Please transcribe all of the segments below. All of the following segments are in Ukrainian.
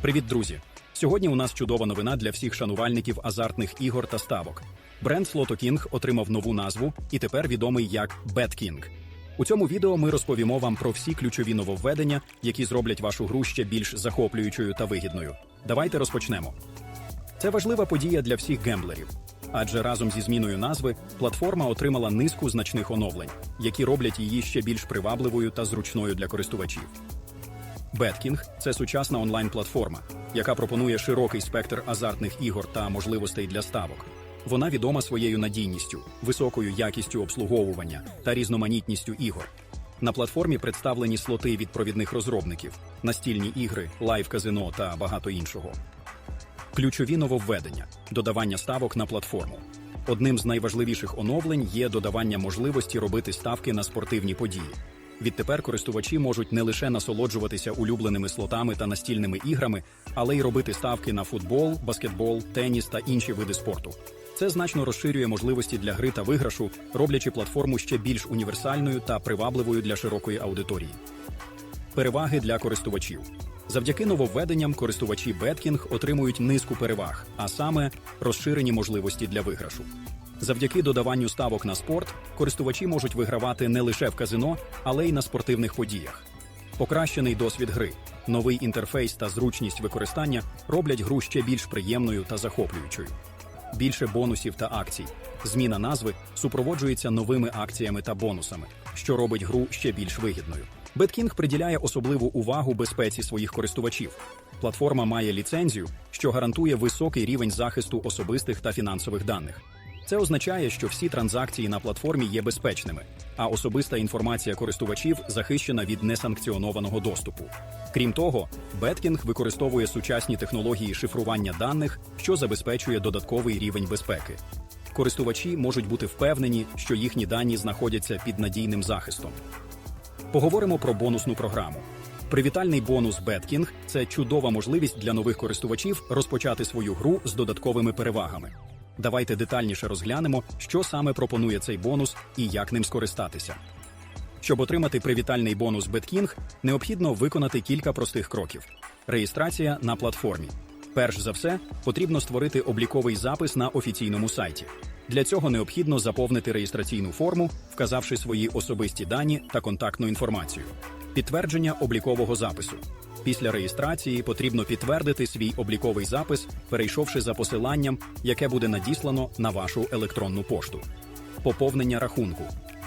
Привіт, друзі! Сьогодні у нас чудова новина для всіх шанувальників азартних ігор та ставок. Бренд King отримав нову назву і тепер відомий як BetKing. У цьому відео ми розповімо вам про всі ключові нововведення, які зроблять вашу гру ще більш захоплюючою та вигідною. Давайте розпочнемо. Це важлива подія для всіх гемблерів, адже разом зі зміною назви платформа отримала низку значних оновлень, які роблять її ще більш привабливою та зручною для користувачів. BetKing – це сучасна онлайн-платформа, яка пропонує широкий спектр азартних ігор та можливостей для ставок. Вона відома своєю надійністю, високою якістю обслуговування та різноманітністю ігор. На платформі представлені слоти від провідних розробників, настільні ігри, лайв-казино та багато іншого. Ключові нововведення додавання ставок на платформу. Одним з найважливіших оновлень є додавання можливості робити ставки на спортивні події. Відтепер користувачі можуть не лише насолоджуватися улюбленими слотами та настільними іграми, але й робити ставки на футбол, баскетбол, теніс та інші види спорту. Це значно розширює можливості для гри та виграшу, роблячи платформу ще більш універсальною та привабливою для широкої аудиторії. Переваги для користувачів. Завдяки нововведенням користувачі BetKing отримують низку переваг, а саме розширені можливості для виграшу. Завдяки додаванню ставок на спорт користувачі можуть вигравати не лише в казино, але й на спортивних подіях. Покращений досвід гри, новий інтерфейс та зручність використання роблять гру ще більш приємною та захоплюючою. Більше бонусів та акцій. Зміна назви супроводжується новими акціями та бонусами, що робить гру ще більш вигідною. BetKing приділяє особливу увагу безпеці своїх користувачів. Платформа має ліцензію, що гарантує високий рівень захисту особистих та фінансових даних. Це означає, що всі транзакції на платформі є безпечними, а особиста інформація користувачів захищена від несанкціонованого доступу. Крім того, BetKing використовує сучасні технології шифрування даних, що забезпечує додатковий рівень безпеки. Користувачі можуть бути впевнені, що їхні дані знаходяться під надійним захистом. Поговоримо про бонусну програму. Привітальний бонус BetKing – це чудова можливість для нових користувачів розпочати свою гру з додатковими перевагами. Давайте детальніше розглянемо, що саме пропонує цей бонус і як ним скористатися. Щоб отримати привітальний бонус BetKing, необхідно виконати кілька простих кроків: реєстрація на платформі. Перш за все, потрібно створити обліковий запис на офіційному сайті. Для цього необхідно заповнити реєстраційну форму, вказавши свої особисті дані та контактну інформацію. Підтвердження облікового запису. Після реєстрації потрібно підтвердити свій обліковий запис, перейшовши за посиланням, яке буде надіслано на вашу електронну пошту. Поповнення рахунку.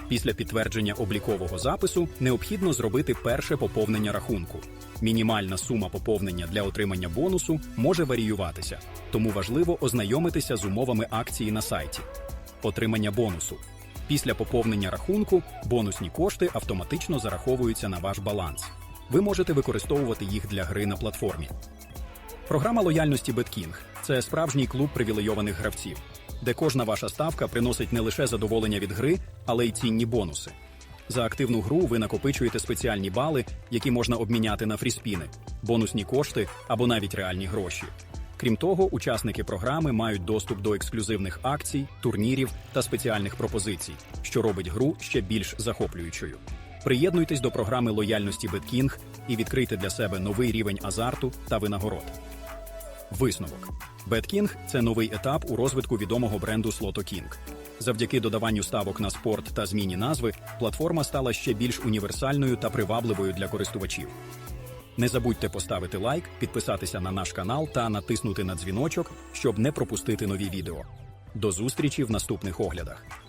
Після підтвердження облікового запису необхідно зробити перше поповнення рахунку. Мінімальна сума поповнення для отримання бонусу може варіюватися, тому важливо ознайомитися з умовами акції на сайті. Отримання бонусу. Після поповнення рахунку бонусні кошти автоматично зараховуються на ваш баланс. Ви можете використовувати їх для гри на платформі. Програма лояльності BetKing – це справжній клуб привілейованих гравців, де кожна ваша ставка приносить не лише задоволення від гри, але й цінні бонуси. За активну гру ви накопичуєте спеціальні бали, які можна обміняти на фріспіни, бонусні кошти або навіть реальні гроші. Крім того, учасники програми мають доступ до ексклюзивних акцій, турнірів та спеціальних пропозицій, що робить гру ще більш захоплюючою. Приєднуйтесь до програми лояльності BetKing і відкрийте для себе новий рівень азарту та винагород. Висновок BetKing – це новий етап у розвитку відомого бренду Sloto King. Завдяки додаванню ставок на спорт та зміні назви, платформа стала ще більш універсальною та привабливою для користувачів. Не забудьте поставити лайк, підписатися на наш канал та натиснути на дзвіночок, щоб не пропустити нові відео. До зустрічі в наступних оглядах.